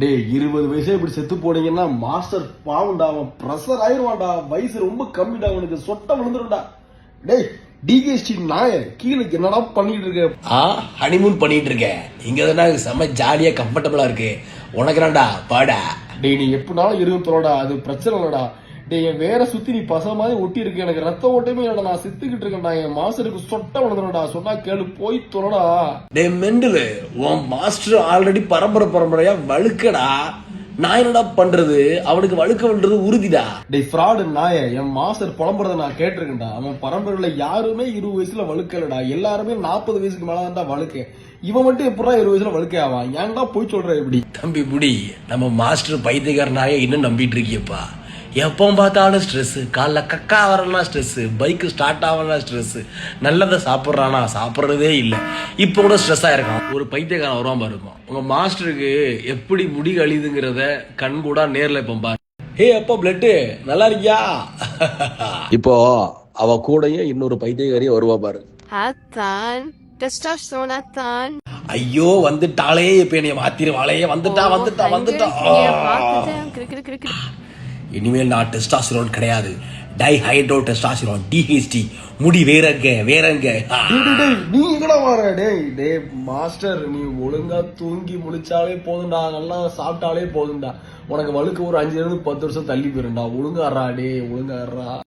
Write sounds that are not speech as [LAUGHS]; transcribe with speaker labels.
Speaker 1: டேய் இருபது வயசே இப்படி செத்து போனீங்கன்னா மாஸ்டர் பாவம்டா அவன் ப்ரெஷர் ஆயிருவான்டா. வயசு ரொம்ப கம்மிடா அவனுக்கு சொட்ட விழுந்துரும்டா. டேய் டிகேஸ்டி நாய கீழே என்னடா பண்ணிட்டு இருக்க?
Speaker 2: ஆ ஹனிமூன் பண்ணிட்டு இருக்கேன் இங்க தானே செம்ம ஜாலியா கம்ஃபர்டபுளா இருக்கு. உனக்கு என்னடா பாடா.
Speaker 1: டேய் நீ எப்படினாலும் இருக்கும் தொலைடா அது பிரச்சனை இல்லடா. டேய் என் வேற சுத்தி நீ பச மாதிரி ஒட்டி இருக்கு எனக்கு ரத்த ஓட்டமே இல்லடா. நான் செத்துக்கிட்டு இருக்கேன்டா. என் மாஸ்டருக்கு சொட்ட விழுந்துரும்டா. சொன்னா கேளு போய் தொலைடா.
Speaker 2: டே மெண்டலு உன் மாஸ்டர் ஆல்ரெடி பரம்பரை பரம்பரையா வழுக்கடா. நான் என்னடா பண்றது? அவனுக்கு வழுக்க விடுறது உறுதிடா.
Speaker 1: டேய் ஃப்ராடு நாய. என் மாஸ்டர் புலம்புறத நான் கேட்டிருக்கேன்டா. அவன் பரம்பரையில யாருமே இருபது வயசுல வழுக்கலடா. எல்லாருமே நாற்பது வயசுக்கு மேலதான்டா வழுக்க. இவன் மட்டும் எப்படா இருபது வயசுல வழுக்க ஆவான்? ஏன்டா போய் சொல்ற இப்படி?
Speaker 2: தம்பி புடி. நம்ம மாஸ்டர் பைத்தியக்காரனாய இன்னும் நம்பிட்டு இருக்கியப்பா. எப்போ பார்த்தாலும் ஸ்ட்ரெஸ் காலைல கக்கா வரலனா ஸ்ட்ரெஸ் பைக்கு ஸ்டார்ட் ஆகலனா ஸ்ட்ரெஸ் நல்லதை சாப்பிட்றானா? சாப்பிட்றதே இல்லை. இப்போ கூட ஸ்ட்ரெஸ்ஸாக இருக்கான். ஒரு பைத்தியக்காரன் வருவான் பாருக்கும் உங்க மாஸ்டருக்கு எப்படி முடி கழிதுங்கிறத கண் கூட நேரில் இப்போ பாரு. ஹே அப்போ பிளட்டு நல்லா இருக்கியா? [LAUGHS] இப்போ அவ கூடயும் இன்னொரு பைத்தியக்காரியும் வருவா பாரு. ஐயோ வந்துட்டாளே இப்ப என்னைய மாத்திருவாளே வந்துட்டா வந்துட்டா வந்துட்டா. இனிமேல் நான் டெஸ்டாசிரோன் கிடையாது. டை ஹைட்ரோ டெஸ்டாசிரோன் டிஹெச்டி முடி வேறங்க வேறங்க.
Speaker 1: டேய், நீ எங்கடா வர? டேய் டேய் மாஸ்டர் நீ ஒழுங்கா தூங்கி முழிச்சாலே போதும்டா நல்லா சாப்பிட்டாலே போதும்டா. உனக்கு வழுக்க ஒரு அஞ்சு இருந்து பத்து வருஷம் தள்ளி போயிரும்டா. ஒழுங்காடுறா டேய் ஒழுங்காடுறா